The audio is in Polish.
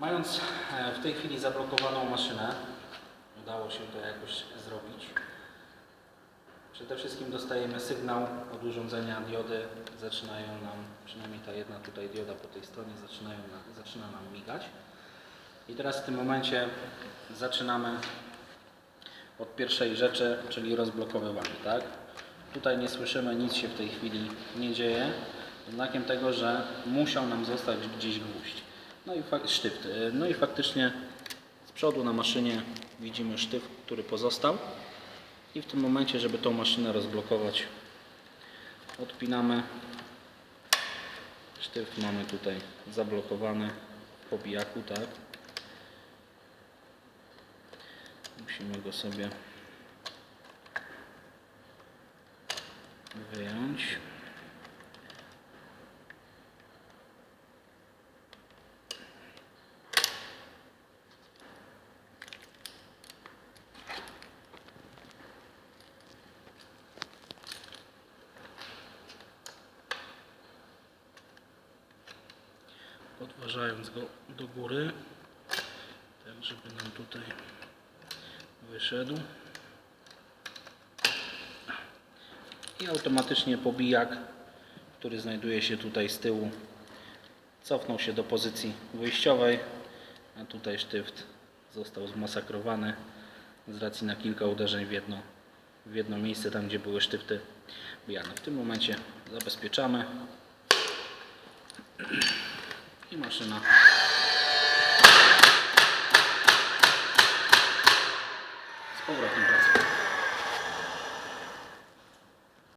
Mając e, w tej chwili zablokowaną maszynę, udało się to jakoś zrobić. Przede wszystkim dostajemy sygnał od urządzenia, diody zaczynają nam, przynajmniej ta jedna tutaj dioda po tej stronie zaczynają zaczyna nam migać. I teraz w tym momencie zaczynamy od pierwszej rzeczy, czyli rozblokowywanie, tak? Tutaj nie słyszymy, nic się w tej chwili nie dzieje. Znakiem tego, że musiał nam zostać gdzieś gwóźdź. No i sztyft. Y, No i faktycznie z przodu na maszynie widzimy sztyft, który pozostał. I w tym momencie, żeby tą maszynę rozblokować, odpinamy. Sztyft mamy tutaj zablokowany w pobijaku, tak? Musimy go sobie wyjąć. Podważając go do góry, tak żeby nam tutaj wyszedł. I automatycznie pobijak, który znajduje się tutaj z tyłu, cofnął się do pozycji wyjściowej, a tutaj sztyft został zmasakrowany z racji na kilka uderzeń w jedno, w jedno miejsce, tam gdzie były sztyfty bijane. W tym momencie zabezpieczamy i maszyna